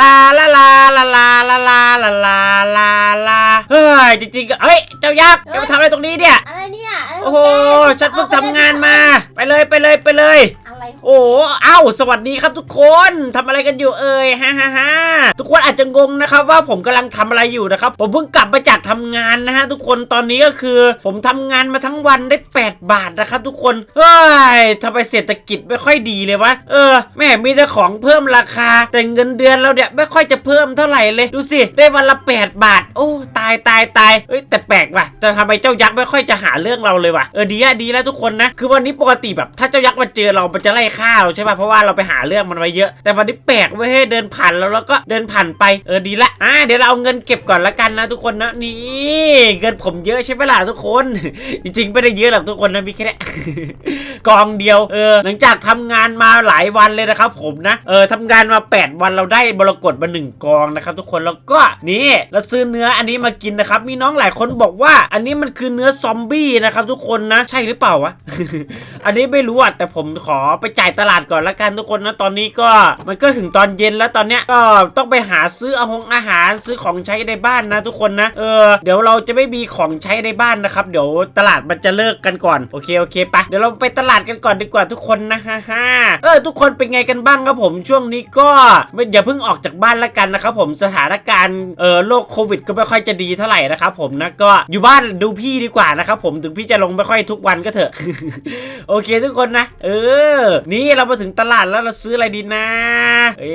ลาลาลาลาลาลาลาลาลาลาลาเฮ้ยจริงๆก็เฮ้ยเจ้ายักษ์แกมาทำอะไรตรงนี้เนี่ย อะไรเนี่ยอะไรขงโอ้โหแกฉันเพิ่งทำงานมา ไปเลยไปเลยไปเลยอะไรของ โอ้เอ้า สวัสดีครับทุกคนทำอะไรกันอยู่เอ่ยฮ่าฮ่าฮ่าทุกคนอาจจะงงนะครับว่าผมกำลังทำอะไรอยู่นะครับ ผมเพิ่งกลับมาจากทำงานนะฮะทุกคนตอนนี้ก็คือ ผมทำงานมาทั้งวันได้ 8 บาทนะครับ ทุกคนเฮ้ยทำไมเศรษฐกิจไม่ค่อยดีเลยวะเออแม่มีแต่ของเพิ่มราคา แต่เงินเดือนเราเนี่ยไม่ค่อยจะเพิ่มเท่าไหร่เลยดูสิได้วันละ 8 บาท โอ้ตายตายตายเอ้ยแต่แปลกว่ะแต่ทำไมเจ้ายักษ์ไม่ค่อยจะหาเรื่องเราเลยว่ะเออดีอะดีแล้วทุกคนนะคือวันนี้ปกติแบบถ้าเจ้ายักษ์มาเจอเรามันจะไล่ฆ่าเราใช่ป่ะเพราะว่าเราไปหาเรื่องมันไว้เยอะ แต่วันนี้แปลกเว้ยเดินผ่านเราแล้วก็เดินผ่านไปเออดีละอ่าเดี๋ยวเราเอาเงินเก็บก่อนละกันนะทุกคนนะนี่เงินผมเยอะใช่ไหมล่ะทุกคน จริงๆไม่ได้เยอะหรอกทุกคนนะมีแค่กองเดียวเออหลังจากทำงานมาหลายวันเลยนะครับผมนะเออทำงานมา 8 วันเราได้บรกฎมาหนึ่งกองนะครับทุกคนแล้วก็นี่เราซื้อเนื้ออันนี้มากินนะครับมีน้องหลายคนบอกว่า อันนี้มันคือเนื้อซอมบี้นะครับทุกคนนะ ใช่หรือเปล่าวะอันนี้ไม่รู้อะแต่ผมขอไปไปจ่ายตลาดก่อนละกันทุกคนนะตอนนี้ก็มันก็ถึงตอนเย็นแล้วตอนเนี้ยก็ต้องไปหาซื้ออาหงอาหารซื้อของใช้ในบ้านนะทุกคนนะเออเดี๋ยวเราจะไม่มีของใช้ในบ้านนะครับเดี๋ยวตลาดมันจะเลิกกันก่อนโอเคโอเคไปเดี๋ยวเราไปตลาดกันก่อนดีกว่าทุกคนนะฮ่าฮ่าเออทุกคนเป็นไงกันบ้างครับผมช่วงนี้ก็ไม่อย่าเพิ่งออกจากบ้านละกันนะครับผมสถานการณ์เออโรคโควิด ก็ไม่ค่อยจะดีเท่าไหร่นะครับผมนะก็อยู่บ้านดูพี่ดีกว่านะครับผมถึงพี่จะลงไม่ค่อยทุกวันก็เถอะ โอเคทุกคนนะ เออนี่เรามาถึงตลาดแล้วเราซื้ออะไรดีนะ เอ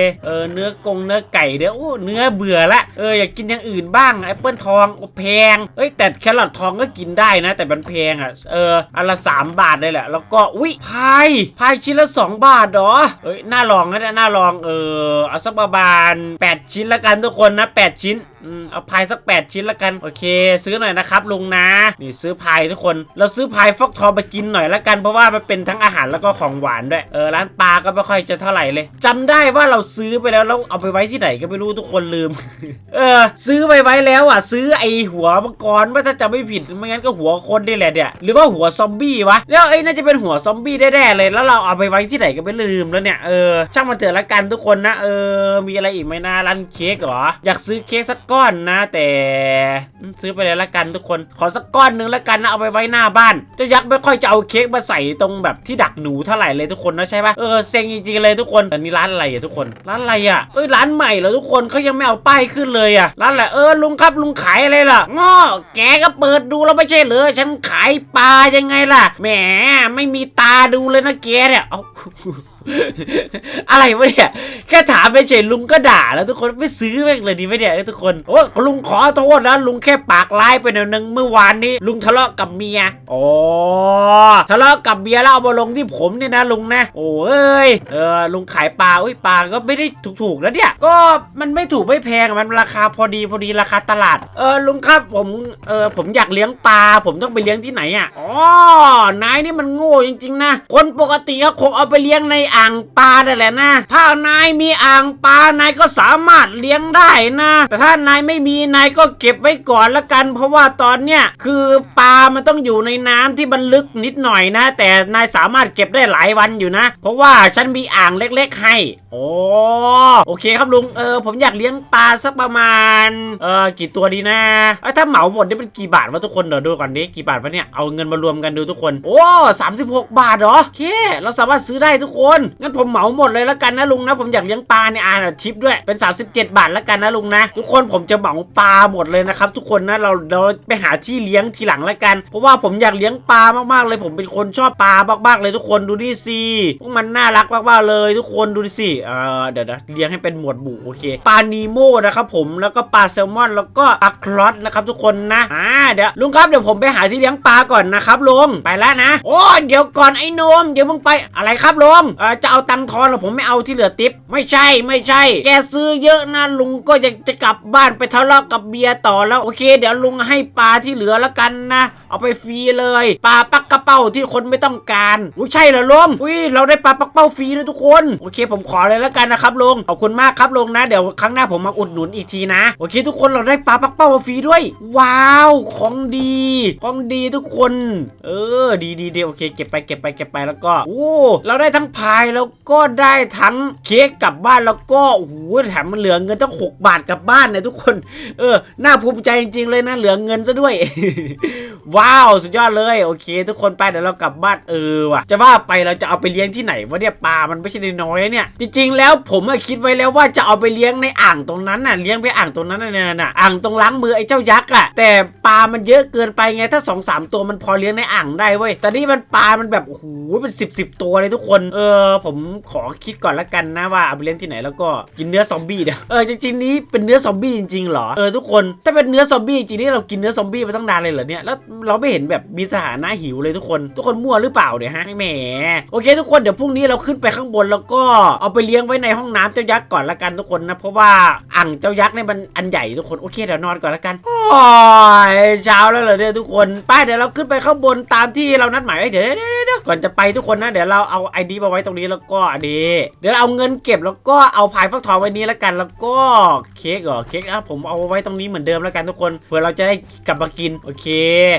อเออเนื้อกงเนื้อไก่เดี๋ยวโอ้เนื้อเบื่อละเอออยากกินอย่างอื่นบ้างแอปเปิลทองโอแพงเอ้ยแต่แครอททองก็กินได้นะ แต่มันแพงอะเอออันละสามบาทเลยแหละ แล้วก็อุ้ยพายพายชิ้นละสองบาทเหรอเอ้ยน่าลองนะเนี่ยน่าลองเออเอาสักประมาณแปดชิ้นละกันทุกคนนะแปดชิ้นอืมเอาพายสัก 8 ชิ้นละกัน โอเค ซื้อหน่อยนะครับลุงนะ นี่ซื้อพายทุกคน เราซื้อพายฟอกทองไปกินหน่อยละกันเพราะว่ามันเป็นทั้งอาหารแล้วก็ของหวานด้วย เออร้านปลาก็ไม่ค่อยจะเท่าไหร่เลยจำได้ว่าเราซื้อไปแล้วแล้วเอาไปไว้ที่ไหนก็ไม่รู้ทุกคนลืม เออ ซื้อไปไว้แล้วอะ ซื้อไอหัวมังกรว่าถ้าจะไม่ผิดไม่งั้นก็หัวคนนี่แหละเนี่ยหรือว่าหัวซอมบี้วะแล้วไอ้น่าจะเป็นหัวซอมบี้แน่ๆเลย แล้วเราเอาไปไว้ที่ไหนก็ไม่ลืมแล้วเนี่ยเออช่างมันเถอะละกันทุกคนนะเออ มีอะไรอีกไหมนะร้านเค้กเหรออยากซื้อเค้กสักก้อนนะแต่ซื้อไปเลยละกันทุกคนขอสักก้อนหนึงละกันนะเอาไปไว้หน้าบ้านเจ้ายักษ์ไม่ค่อยจะเอาเค้กมาใส่ตรงแบบที่ดักหนูเท่าไหร่เลยทุกคนนะใช่ปะเออเซ็งจริงๆเลยทุกคนแต่นี้ร้านอะไรอะทุกคน ร้านอะไรอะเอ้ยร้านใหม่เหรอทุกคนเขายังไม่เอาป้ายขึ้นเลยอะร้านอะไรเออลุงครับลุงขายอะไรล่ะง้อแกก็เปิดดูแล้วไม่ใช่เหรอฉันขายปลายังไงล่ะแหมไม่มีตาดูเลยนะแกเนี่ยเอา อะไรวะเนี่ยแค่ถามไปเฉยลุงก็ด่าแล้วทุกคนไม่ซื้อแม่งเลยดีไหมเนี่ยทุกคนโอ้ลุงขอโทษนะลุงแค่ปากร้ายไปหน่อยนึงเมื่อวานนี้ ลุงทะเลาะกับเมียอ๋อทะเลาะกับเมียแล้วเอามาลงที่ผมเนี่ยนะลุงนะ โอ้เอ้ยเออลุงขายปลาอุ้ยปลาก็ไม่ได้ถูกๆนะเนี่ย ก็มันไม่ถูกไม่แพงมันราคาพอดีพอดีราคาตลาด เออลุงครับผมเออผมอยากเลี้ยงปลาผมต้องไปเลี้ยงที่ไหนอะอ๋อนายนี่มันโง่จริงๆนะคนปกติเขาคงเอาไปเลี้ยงในอ่างปลาได้แหละนะ ถ้านายมีอ่างปลานายก็สามารถเลี้ยงได้นะ แต่ถ้านายไม่มีนายก็เก็บไว้ก่อนละกัน เพราะว่าตอนเนี้ยคือปลามันต้องอยู่ในน้ำที่มันลึกนิดหน่อยนะ แต่นายสามารถเก็บได้หลายวันอยู่นะ เพราะว่าฉันมีอ่างเล็ก ๆ ให้โอ้โอเคครับลุงเออผมอยากเลี้ยงปลาสักประมาณเออกี่ตัวดีนะเอ้ยถ้าเหมาหมดนี่เป็นกี่บาทวะทุกคนเดี๋ยวดูก่อนดิกี่บาทวะเนี่ยเอาเงินมารวมกันดูทุกคน โอ้36 บาทเหรอโอเค เราสามารถซื้อได้ทุกคนงั้นผมเหมาหมดเลยแล้วกันนะลุงนะผมอยากเลี้ยงปลาเนี่ยอ่านทิปด้วยเป็น 37 บาทแล้วกันนะลุงนะ ทุกคนผมจะเหมาปลาหมดเลยนะครับทุกคนนะเราเราไปหาที่เลี้ยงทีหลังแล้วกัน เพราะว่าผมอยากเลี้ยงปลามากๆเลย ผมเป็นคนชอบปลามากๆเลยทุกคนดูดิสิพวกมันน่ารักมากๆเลยทุกคนดูดิสิเออเดี๋ยวนะเลี้ยงให้เป็นหมวดหมู่โอเคปลานีโมนะครับผมแล้วก็ปลาแซลมอน แล้วก็ปลาครอสนะครับทุกคนนะอ่าเดี๋ยวลุงครับเดี๋ยวผมไปหาที่เลี้ยงปลาก่อนนะครับลุงไปแล้วนะ โอ้เดี๋ยวก่อนไอ้นมเดี๋ยวมึงไปอะไรครับลุงเออจะเอาตังค์ทอนเหรอผมไม่เอาที่เหลือติปไม่ใช่ไม่ใช่ แกซื้อเยอะนะลุงก็จะจะกลับบ้านไปทะเลาะกับเบียร์ต่อแล้วโอเค เดี๋ยวลุงให้ปลาที่เหลือแล้วกันนะ เอาไปฟรีเลยปลาปักกระเป้าที่คนไม่ต้องการอุ้ยใช่เหรอลุงอุ้ยเราได้ปลาปักเป้าฟรีนะทุกคนโอเค ผมขอเลยแล้วกันนะครับลุงขอบคุณมากครับลุงนะเดี๋ยวครั้งหน้าผมมาอุดหนุนอีกทีนะโอเคทุกคนเราได้ปลาปักเป้าฟรีด้วย ว้าวของดีของดีทุกคน เออ ดีดีดีโอเค เก็บไปเก็บไปเก็บไปแล้วก็โอ้เราได้ทั้งพายแล้วก็ได้ทั้งเค้กกลับบ้านแล้วก็โอ้โหแถมมันเหลือเงินตั้ง 6 บาทกลับบ้านเนี่ยทุกคน เออน่าภูมิใจจริงๆเลยนะเหลือเงินซะด้วย ว้าวสุดยอดเลยโอเค ทุกคนไปเดี๋ยวเรากลับบ้านเออว่ะจะว่าไปเราจะเอาไปเลี้ยงที่ไหนวะเนี่ยปลามันไม่ใช่น้อยเนี่ยจริงๆแล้วผมคิดไว้แล้วว่าจะเอาไปเลี้ยงในอ่างตรงนั้นน่ะเลี้ยงไปอ่างตรงนั้นน่ะน่ะอ่างตรงล้างมือไอ้เจ้ายักษ์อะแต่ปลามันเยอะเกินไปไงถ้าสองสามตัวมันพอเลี้ยงในอ่างได้เว้ยแต่นี่มันปลามันแบบโอ้โหเป็นสิบสิบตัวเลยทุกคนเออผมขอคิดก่อนละกันนะว่าเอาไปเลี้ยงที่ไหนแล้วก็กินเนื้อซอมบี้เดี๋ยวเออจริงๆนี้เป็นเนื้อซอมบี้จริงๆเหรอเออทุกคนถ้าเป็นเนื้อซอมบี้จริงๆนี่เรากินเนื้อซอมบี้มาตั้งนานเลยเหรอเนี่ยแล้วเราไม่เห็นแบบมีสถานะหิวเลยทุกคนทุกคนมั่วหรือเปล่าเนี่ยฮะแหมโอเค ทุกคนเดี๋ยวพรุ่งนี้เราขึ้นไปข้างบนแล้วก็เอาไปเลี้ยงไว้ในห้องน้ำเจ้ายักษ์ก่อนละกันทุกคนนะเพราะว่าอ่างเจ้ายักษ์เนี่ยมันอันใหญ่ทุกคนโอเคเดี๋ยวนอนก่อนละกันโอ้ยเช้าแล้วเหรอเนี่ยทุกคนไปเดี๋ยวเราขึ้นไปข้างบนตามที่เรานัดหมายไว้เดี๋ยวเดี๋ยวเดี๋ยวเดี๋ยวก่อนจะไปทุกคนนะเดี๋ยวเราเอาไอดีมาไว้ตรงนี้แล้วก็อันนี้ เดี๋ยวเราเอาเงินเก็บแล้วก็เอาพายฟักทองไว้นี้แล้วกันแล้วก็เค้กเหรอเค้กอะผมเอาไว้ตรงนี้เหมือนเดิมแล้วกันทุกคนเผื่อเราจะได้กลับมากินโอเค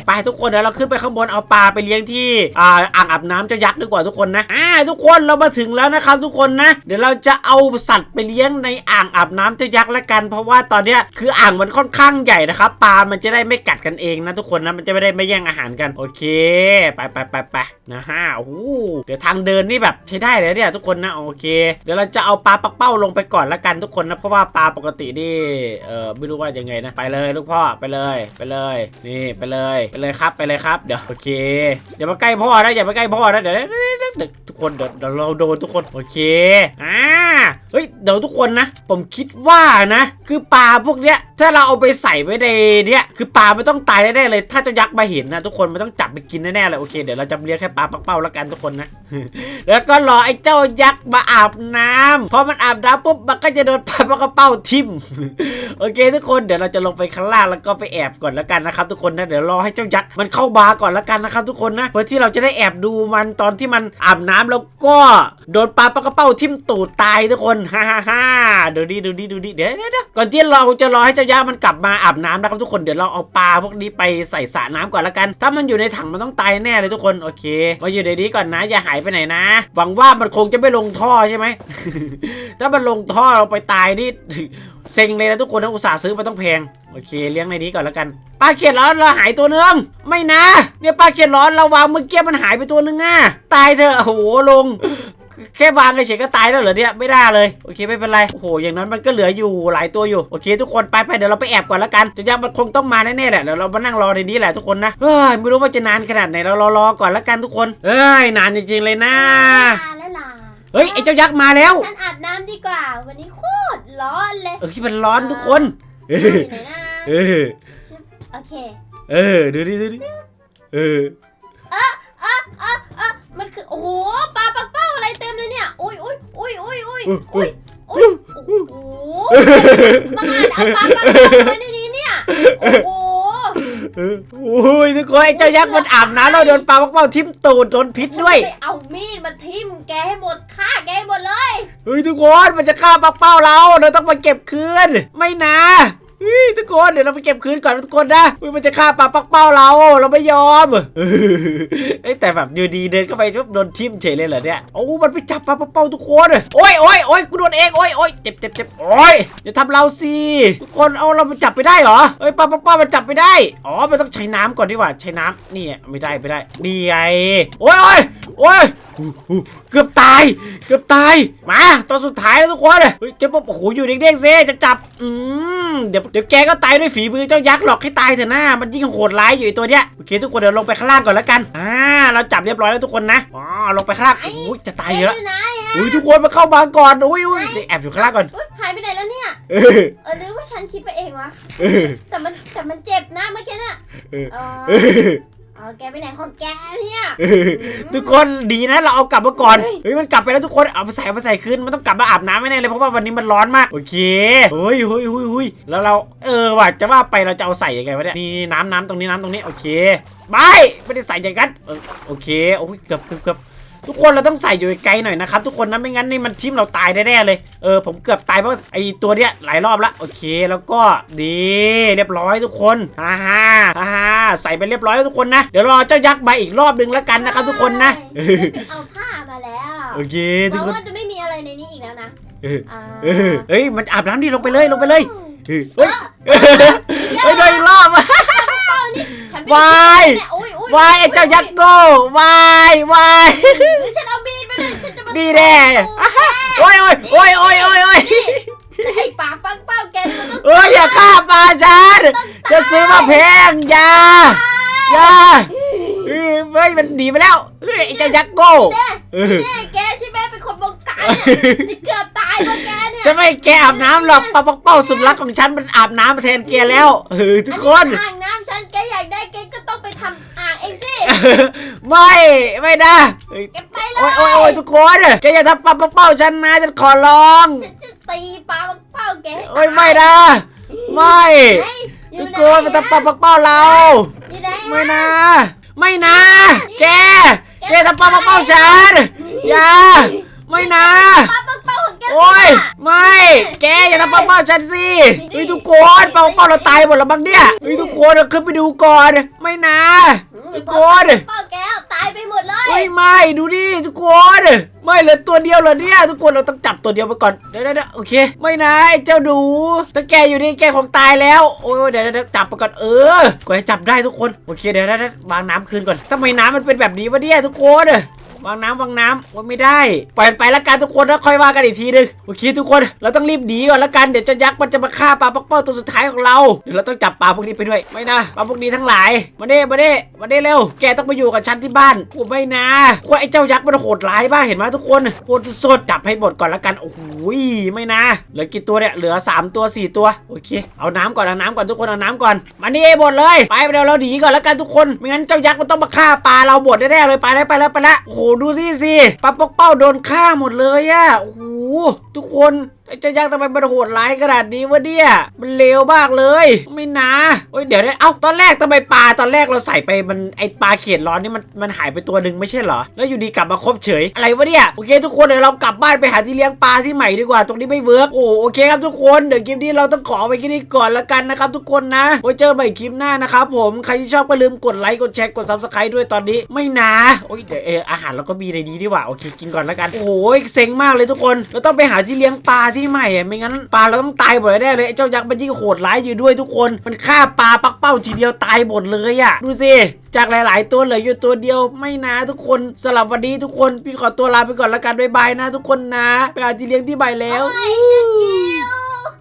ไปทุกคนเดี๋ยวเราขึ้นไปข้างบนเอาปลาไปเลี้ยงที่อ่าอ่างอาบน้ำเจ้ายักษ์ดีกว่าทุกคนนะอ่าทุกคนเรามาถึงแล้วนะครับทุกคนนะ เดี๋ยวเราจะเอาสัตว์ไปเลี้ยงในอ่างอาบน้ำเจ้ายักษ์ละกัน เพราะว่าตอนเนี้ยคืออ่างมันค่อนข้างใหญ่นะครับปลามันจะได้ไม่กัดกันเองนะทุกคนนะมันจะไม่ได้ไม่แย่งอาหารกันโอเค ไปไปไปไปนะฮะโอ้เดี๋ยวทางเดินนี่แบบใช้ได้เลยเนี่ยทุกคนนะโอเค เดี๋ยวเราจะเอาปลาปักเป้าลงไปก่อนละกันทุกคนนะเพราะว่าปลาปกตินี่เออไม่รู้ว่ายังไงนะไปเลยลูกพ่อไปเลยไปเลย นี่ไปเลยไปเลยครับไปเลยครับเดี๋ยวโอเคอย่ามาใกล้พ่อนะอย่ามาใกล้พ่อนะเดี๋ยวเดี๋ยวเดี๋ยวเดี๋ยวทุกคนเดี๋ยวเดี๋ยวเราโดนทุกคนโอเคอ่าเฮ้ยเดี๋ยวทุกคนนะ ผมคิดว่านะ คือปลาพวกเนี้ยถ้าเราเอาไปใส่ไว้ในเนี้ยคือปลาไม่ต้องตายแน่ๆเลย ถ้าเจ้ายักษ์มาเห็นนะทุกคนมันต้องจับไปกินแน่ๆเลยโอเคเดี๋ยวเราจะเลี้ยงแค่ปลาปักเป้าละกันทุกคนนะ แล้วก็รอไอ้เจ้ายักษ์มาอาบน้ำพอมันอาบน้ำปุ๊บมันก็จะโดนปลาปักเป้าทิ่มโอเค ทุกคนเดี๋ยวเราจะลงไปข้างล่างแล้วก็ไปแอบก่อนแล้วกันนะครับทุกคนนะเดี๋ยวรอให้เจ้ายักษ์มันเข้าบาร์ก่อนแล้วกันนะครับทุกคนนะเพื่อที่เราจะได้แอบดูมันตอนที่มันอาบน้ำแล้วก็โดนปลาปลากเป้าทิ่มตูดตายทุกคนฮ่าฮ่าฮ่าดูดิดูดิดูดีเดี๋ยวเดี๋ยวก่อนที่เราจะรอให้เจ้ายักษ์มันกลับมาอาบน้ำนะครับทุกคนเดี๋ยวเราเอาปลาพวกนี้ไปใส่สระน้ำก่อนล้วกัน ถ้ามันอยู่ในถังมันต้องตายแน่เลยทุกคนโอเค มาอยู่ในนี้ก่อนนะอย่าหายไปไหนนะ หวังว่ามันคงจะไม่ลงท่อใช่ไหมถ้ามันลงท่อเราไปตายนี่เซ็งเลยนะทุกคนนะอุตส่าห์ซื้อมาต้องแพงโอเคเลี้ยงในนี้ก่อนแล้วกันปลาเขียดร้อนเราหายตัวนึงไม่นะ เนี่ยปลาเขียดร้อนเราวางเมื่อกี้มันหายไปตัวนึงอะตายเถอะโอ้โหลง แค่วางเฉยๆก็ตายแล้วเหรอเนี่ยไม่ได้เลยโอเคไม่เป็นไรโอ้โหอย่างนั้นมันก็เหลืออยู่หลายตัวอยู่โอเค ทุกคนไปไปเดี๋ยวเราไปแอบก่อนแล้วกันจะยักษ์มันคงต้องมาแน่ๆแหละเดี๋ยวเรามานั่งรอในนี้แหละทุกคนนะเฮ้ยไม่รู้ว่าจะนานขนาดไหนเรารอรอก่อนแล้วกันทุกคนเอ้ยนานจริง ๆ เลยนะลาและลาเฮ้ยไอ้เจ้ายักษ์มาแล้วฉันอาบน้ำดีกว่า วันนี้โคตรร้อนเลยเออมันร้อนทุกคน เออยู่อไหนนะเออชึบโอเค เออดูดิดูดิเอออะอะมันคือ โอ้โหปลาปักเป้า อะไรเต็มเลยเนี่ย อุ้ยอุ้ยอุ้ยอุ้ยอุ้ยอุ้ยอุ้ยโอ้โหมาอ่านเอาปลาปักเป้าไว้ในนี้เนี่ย โอ้โหเออโอ้ยทุกคนไอ้เจ้ายักษ์มันอาบน้ำแล้วโดนปลาปักเป้าทิ่มตูดโดนพิษด้วยฉันไปเอามีดมาทิ่มแกให้หมดฆ่าแกให้หมดเลย เฮ้ยทุกคนมันจะฆ่าปักเป้าเรา เราต้องมาเก็บคืน ไม่นะเฮ้ย ทุกคนเดี๋ยวเราไปเก็บคืนก่อนทุกคนนะมันจะฆ่าปลาปักเป้าเรา เราไม่ยอมเอ้แต่แบบอยู่ดีเดินเข้าไปปุ๊บโดนทิ่มเฉยเลยเหรอเนี่ยโอ้มันไปจับปลาปักเป้าทุกคนโอ้ยโอ้ยโอ้ยกูโดนเองโอ้ยโอ้ยเจ็บเจ็บเจ็บโอ้ยอย่าทำเราสิทุกคนเอาเราไปจับไปได้เหรอเฮ้ยปลาปักเป้ามันจับไปได้อ๋อมันต้องใช้น้ำก่อนดีกว่าใช้น้ำนี่ไม่ได้ไม่ได้นี่ไงโอ้ยโอ้ย โอ้ยอู้หูเกือบตาย เกือบตาย มาตอนสุดท้ายแล้วทุกคนเฮ้ยเจ้าป๊อบโอ้โหอยู่เด้งๆเซจะจับ อืมเดี๋ยวเดี๋ยวแกก็ตายด้วยฝีมือเจ้ายักษ์หรอกให้ตายเถอะนะมันยิ่งโหดร้ายอยู่ไอตัวเนี้ยโอเคทุกคนเดี๋ยวลงไปข้างล่างก่อนแล้วกันอ่าเราจับเรียบร้อยแล้วทุกคนนะอ๋อลงไปข้างล่างโอ้ยจะตายแกเยอะอยู่ไหนฮะอุ้ยทุกคนมาเข้ามาก่อนอุ้ยอุ้ยแอบอยู่ข้างล่างก่อนอุ๊ยหายไปไหนแล้วเนี่ยเออเออหรือว่าฉันคิดไปเองวะเออแต่มันแต่มันเจ็บนะเมื่อกี้น่ะเออ เอเอออเออแกไปไหนของแกเนี่ยเออทุกคนดีนะเราเอากลับมาก่อนเฮ้ยมันกลับไปแล้วทุกคนเอาไปใส่เอาไปใส่คืนมันต้องกลับมาอาบน้ำไม่แน่เลยเพราะว่าวันนี้มันร้อนมากโอเคเฮ้ยเฮ้ยเฮ้ยเฮ้ยแล้วเราเออว่ะจะว่าไปเราจะเอาใส่ยังไงวะเนี่ยนี่น้ำน้ำตรงนี้น้ำตรงนี้โอเคไม่ไม่ได้ใส่อย่างนั้นเออโอเคโอ้ยเกือบเกือบเกือบ ทุกคนเราต้องใส่อยู่ไกลหน่อยนะครับทุกคนนะไม่งั้นนี่มันทิ่มเราตายแน่ๆเลยเออผมเกือบตายเพราะไอตัวเนี้ยหลายรอบละโอเคแล้วก็ดีเรียบร้อยทุกคนฮ่าฮ่าฮ่าฮ่าใส่ไปเรียบร้อยแล้วทุกคนนะเดี๋ยวรอเจ้ายักษ์มาอีกรอบหนึงแล้วกันนะครับทุกคนนะใช่ฉันไปเอาผ้ามาแล้วโอเคทุกเราคนว่าจะไม่มีอะไรในนี้อีกแล้วนะเอออ่าเออเฮ้ยมันอาบน้ำดิลงไปเลยลงไปเลยเออเฮ้ยเออเฮ้ยโดนอีกรอบอะเป้านี่ฉันเป็นวาย เนี่ยโอ้ยโอ้ยวายไอ้เจ้ายักษ์โก้วายวายหรือฉันเอามีดไปเลยฉันจะมาดีแน่โอ้ยโอ้ยโอ้ยโอ้ยโอ้ยโอ้ยนี่ไอ้ปากปังเป้าแกนี่มันต้องเอ้ยอย่าฆ่าปลาฉันจะซื้อมาแพงอย่าอย่าเออเฮ้ยมันหนีไปแล้วเฮ้ยไอ้เจ้ายักษ์โก้แน่เออแน่แกใช่ไหมเป็นคนบงการเนี่ยจะเกือบตายเพราะแกเนี่ยจะไม่แกอาบน้ำหรอกปลาปักเป้าสุดรักของฉันมันอาบน้ำมาแทนแกแล้วเออทุกคน อัอ่างน้ำฉันแกอยากได้แกก็ต้องไปทำ อ่างเองสิไม่ไม่นะเฮ้ยแกไปเลโอ้ยยโอ้ยโอ้ยทุกคนแกอย่าทำปลาปักเป้าฉันนะฉันขอร้องฉันจะตีปลาปังเป้าแกให้ตายโอ้ยไม่นะไม่ไหนอทุยู่กไหนคนมาทำปลาปักเป้าเรา อยู่ไหนไม่นะ ไม่นะ แก แกทำปลาปักเป้าฉันอย่า ไม่นะปลาปังเป้าของแกโอ้ย สิไม่ แกอย่าทำปลาเป้าฉันสิเฮ้ยทุกคนปลาเป้าเราตายหมดแล้วบ้างเนี่ยเฮ้ยทุกคนเราขึ้นไปดูก่อน ไม่นะ ทุกคนปลาปังเป้าแกเอาตายไปหมดเลยเฮ้ยไม่ดูดิทุกคน ไม่เหลือตัวเดียวเหรอเนี่ยทุกคนเราต้องจับตัวเดียวไปก่อนเดี๋ยวเดี๋ยวเดี๋ยวโอเค ไม่นะไอ้เจ้าหนูถ้าแกอยู่นี่แกคงตายแล้วโอ้ยเดี๋ยวเดี๋ยวเดี๋ยวจับไปก่อนเออกว่าจะจับได้ทุกคนโอเคเดี๋ยวเดี๋ยวเดี๋ยววางน้ำคืนก่อนทำไมน้ำมันเป็นแบบนี้วะเนี่ยทุกคน วางน้ำวางน้ำว่าไม่ได้ ปล่อยไปละกันทุกคนแล้วค่อยว่ากันอีกทีนึงโอเคทุกคนเราต้องรีบหนีก่อนละกันเดี๋ยวเจะยักษ์มันจะมาฆ่าปลาปักเป้าตัวสุดท้ายของเราเดี๋ยวเราต้องจับปลาพวกนี้ไปด้วยไม่นะปลาพวกนี้ทั้งหลายมาเด้มาเด้มาเด้เร็ว แกต้องมาอยู่กับฉันที่บ้านโอ้ไม่นะคนไอ้เจ้ายักษ์มันโหดร้ายบ้าเห็นไหมทุกคนโหดสดจับให้หมดก่อนละกันโอ้โหไม่นะเหลือกี่ตัวเนี่ยเหลือสามตัวสี่ตัวโอเค เอาน้ำก่อนเอาน้ำก่อนทุกคนเอาน้ำก่อนมานี่หมดเลยไปไปเดี๋ยวเราหนีก่อนละกันทุกคนไม่งั้นเจ้ายักษ์มันต้องมาฆ่าปลาเราหมดแน่ๆเลยไปแล้วไปแล้วไปแล้วโอ้โหดูที่สิปลาปกเป้าโดนฆ่าหมดเลยอะโอ้โหทุกคน เจ้ายักษ์ทำไมมันโหดร้ายขนาดนี้วะเนี่ยมันเลวมากเลย ไม่นะโอ้ยเดี๋ยวนะเอ้าตอนแรกทำไมปลาตอนแรกเราใส่ไปมันไอปลาเขียดร้อนนี่มันมันหายไปตัวหนึ่งไม่ใช่เหรอแล้วอยู่ดีกลับมาครบเฉยอะไรวะเนี่ยโอเค ทุกคนเดี๋ยวเรากลับบ้านไปหาที่เลี้ยงปลาที่ใหม่ดีกว่าตรงนี้ไม่เวิร์กโอ้โอเคครับทุกคนเดี๋ยวคลิปนี้เราต้องขอไปแค่นี้ก่อนละกันนะครับทุกคนนะไว้เจอใหม่คลิปหน้านะครับผมใครที่ชอบก็ลืมกดไลค์กดแชร์กดซับสไครต์ด้วยตอนนี้ไม่นะโอ้ยเดี๋ยวเอออาหารเราก็มีในนี้ดีกว่าโอเคกินก่อนละกันโอ้ยเซ็งมากเลยทุกคนเราต้องไปหาที่เลี้ยงปลาที่ใหม่อะไม่งั้นปลาเราต้องตายหมดแน่เลยไอ้เจ้ายักษ์มันยิ่งโหดร้ายอยู่ด้วยทุกคนมันฆ่าปลาปักเป้าทีเดียวตายหมดเลยอะดูสิจากหลาย ๆ ตัวเหลืออยู่ตัวเดียวไม่นะทุกคนสลับวันนี้ทุกคนพี่ขอตัวลาไปก่อนละกันบ๊ายบายนะ ทุกคนนะไปหาทีเลี้ยงที่ใบแล้วอ